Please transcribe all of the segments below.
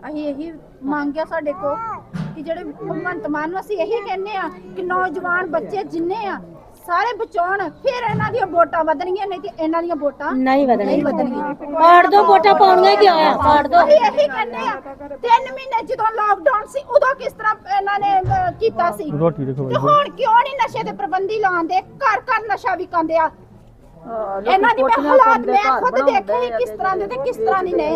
ਅਸੀਂ ਇਹੀ ਮੰਗਿਆ ਸਾਡੇ ਕੋ ਕਿ ਜਿਹੜੇ ਭਗਵੰਤ ਮਾਨ ਨੂੰ ਅਸੀਂ ਇਹੀ ਕਹਿੰਨੇ ਆ ਕਿ ਨੌਜਵਾਨ ਬੱਚੇ ਜਿੰਨੇ ਆ ਸਾਰੇ ਬਚਾਉਣ ਫਿਰ ਇਹਨਾਂ ਦੀਆਂ ਵੋਟਾਂ ਵਧਣਗੀਆਂ ਨਹੀਂ ਤੇ ਇਹਨਾਂ ਦੀਆਂ ਵੋਟਾਂ ਨਹੀਂ ਵਧਣੀ ਨਹੀਂ ਵਧਣਗੀਆਂ। ਪਾੜ ਦੋ ਵੋਟਾਂ ਪਾਉਣੀਆਂ ਕਿਉਂ ਆ? ਪਾੜ ਦੋ। ਅਸੀਂ ਇਹੀ ਕਹਿੰਦੇ ਆ ਤਿੰਨ ਮਹੀਨੇ ਜਦੋਂ ਲਾਕਡਾਊਨ ਸੀ ਉਦੋਂ ਕਿਸ ਤਰ੍ਹਾਂ ਇਹਨਾਂ ਨੇ ਅਹ, ਕੀਤਾ ਸੀ? ਰੋਟੀ ਦੇਖੋ ਤੇ ਹੁਣ ਕਿਉਂ ਨਹੀਂ ਨਸ਼ੇ ਦੇ ਪ੍ਰਬੰਧੀ ਲਾਉਂਦੇ? ਘਰ ਘਰ ਨਸ਼ਾ ਵਿਕਾਉਂਦੇ ਆ। ਇਹਨਾਂ ਦੀ ਮੈਂ ਹਾਲਾਤ ਮੈਂ ਖੁਦ ਦੇਖੇ ਸੀ ਕਿਸ ਤਰ੍ਹਾਂ ਦੇ ਤੇ ਕਿਸ ਤਰ੍ਹਾਂ ਨਹੀਂ। ਨੇ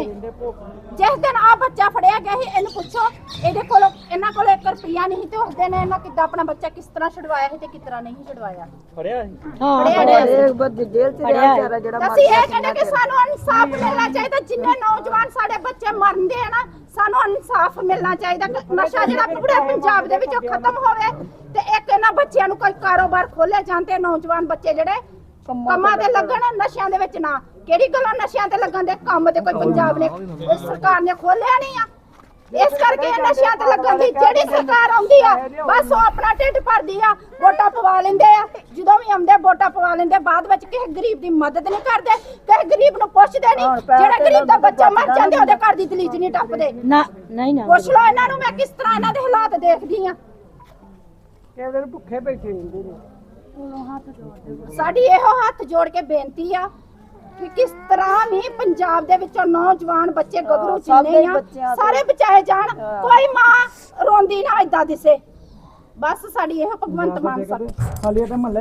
ਜਿਸ ਦਿਨ ਆ ਬੱਚਾ ਫੜਿਆ ਗਿਆ ਸੀ ਇਹਨੂੰ ਪੁੱਛੋ ਇਹਦੇ ਕੋਲ ਇਹਨਾਂ ਕੋਲ 1 ਰੁਪਿਆ ਨਹੀਂ ਤੇ ਉਸ ਦਿਨ ਇਹਨਾਂ ਕਿੱਦਾਂ ਆਪਣਾ ਬੱਚਾ ਕਿਸ ਤਰ੍ਹਾਂ ਛਡਵਾਇਆ ਸੀ ਤੇ ਕਿਸ ਤਰ੍ਹਾਂ ਨਹੀਂ ਛਡਵਾਇਆ। ਫੜਿਆ ਸੀ? ਹਾਂ ਫੜਿਆ ਗਿਆ ਸੀ। ਇੱਕ ਬੰਦ ਜੇਲ੍ਹ ਚ ਰਿਹਾ ਵਿਚਾਰਾ ਜਿਹੜਾ ਤਾਂ ਅਸੀਂ ਇਹ ਕਹਿੰਦੇ ਕਿ ਸਾਨੂੰ ਇਨਸਾਫ ਮਿਲਣਾ ਚਾਹੀਦਾ ਜਿੰਨੇ ਨੌਜਵਾਨ ਸਾਡੇ ਬੱਚੇ ਮਰਦੇ ਆ ਨਾ ਸਾਨੂੰ ਇਨਸਾਫ ਮਿਲਣਾ ਚਾਹੀਦਾ ਕਿ ਨਸ਼ਾ ਜਿਹੜਾ ਪੂਰੇ ਪੰਜਾਬ ਦੇ ਵਿੱਚੋਂ ਖਤਮ ਹੋਵੇ ਤੇ ਇੱਕ ਇਹਨਾਂ ਬੱਚਿਆਂ ਨੂੰ ਕੋਈ ਕਾਰੋਬਾਰ ਖੋਲੇ ਤੇ ਨੌਜਵਾਨ ਬੱਚੇ ਜਿਹੜੇ ਕੰਮਾਂ ਤੇ ਲੱਗਣ। ਨਸ਼ਿਆਂ ਦੇ ਵਿੱਚ ਨਾ। ਕਿਹੜੀ ਗੱਲਾਂ ਨਸ਼ਿਆਂ ਤੇ ਲੱਗਣ ਦੇ? ਕੰਮ ਤੇ ਕੋਈ ਪੰਜਾਬ ਨੇ ਇਹ ਸਰਕਾਰ ਨੇ ਖੋਲਿਆ ਨਹੀਂ ਆ। ਇਸ ਕਰਕੇ ਇਹ ਨਸ਼ਿਆਂ ਤੇ ਲੱਗਣ ਦੀ ਜਿਹੜੀ ਸਰਕਾਰ ਆਉਂਦੀ ਆ ਬਸ ਉਹ ਆਪਣਾ ਢਿੱਡ ਭਰਦੀ ਆ ਵੋਟਾਂ ਪਵਾ ਲੈਂਦੇ ਆ। ਜਦੋਂ ਵੀ ਆਉਂਦੇ ਵੋਟਾਂ ਪਵਾ ਲੈਂਦੇ ਬਾਅਦ ਵਿੱਚ ਕਿਸੇ ਗਰੀਬ ਦੀ ਮਦਦ ਨਹੀਂ ਕਰਦੇ ਕਿਸੇ ਗਰੀਬ ਨੂੰ ਪੁੱਛਦੇ ਨਹੀਂ। ਜਿਹੜਾ ਗਰੀਬ ਦਾ ਬੱਚਾ ਮਰ ਜਾਂਦੇ ਉਹਦੇ ਘਰ ਦੀ ਦਲੀਜ ਨਹੀਂ ਟੱਪਦੇ। ਨਾ ਨਹੀਂ ਨਾ। ਪੁੱਛ ਲਓ ਇਹਨਾਂ ਨੂੰ ਮੈਂ ਕਿਸ ਤਰ੍ਹਾਂ ਇਹਨਾਂ ਦੇ ਹਾਲਾਤ ਦੇਖਦੀ ਆ। ਕਿਸੇ ਦਿਨ ਭੁੱਖੇ ਬੈਠੇ ਰਹਿੰਦੇ ਨੇ। ਸਾਡੀ ਇਹੋ ਹੱਥ ਜੋੜ ਕੇ ਬੇਨਤੀ ਆ ਕਿ ਕਿਸ ਤਰ੍ਹਾਂ ਵੀ ਪੰਜਾਬ ਦੇ ਵਿੱਚੋਂ ਨੌਜਵਾਨ ਬੱਚੇ ਗੱਭਰੂ ਜਿੰਨੇ ਆ ਸਾਰੇ ਬਚਾਏ ਜਾਣ ਕੋਈ ਮਾਂ ਰੋਂਦੀ ਨਾ ਏਦਾਂ ਦਿਸੇ। ਬਸ ਸਾਡੀ ਇਹੋ ਭਗਵੰਤ ਮਾਨ ਸਾਹਿਬ। ਹਾਲੇ ਤਾਂ ਮਹੱਲੇ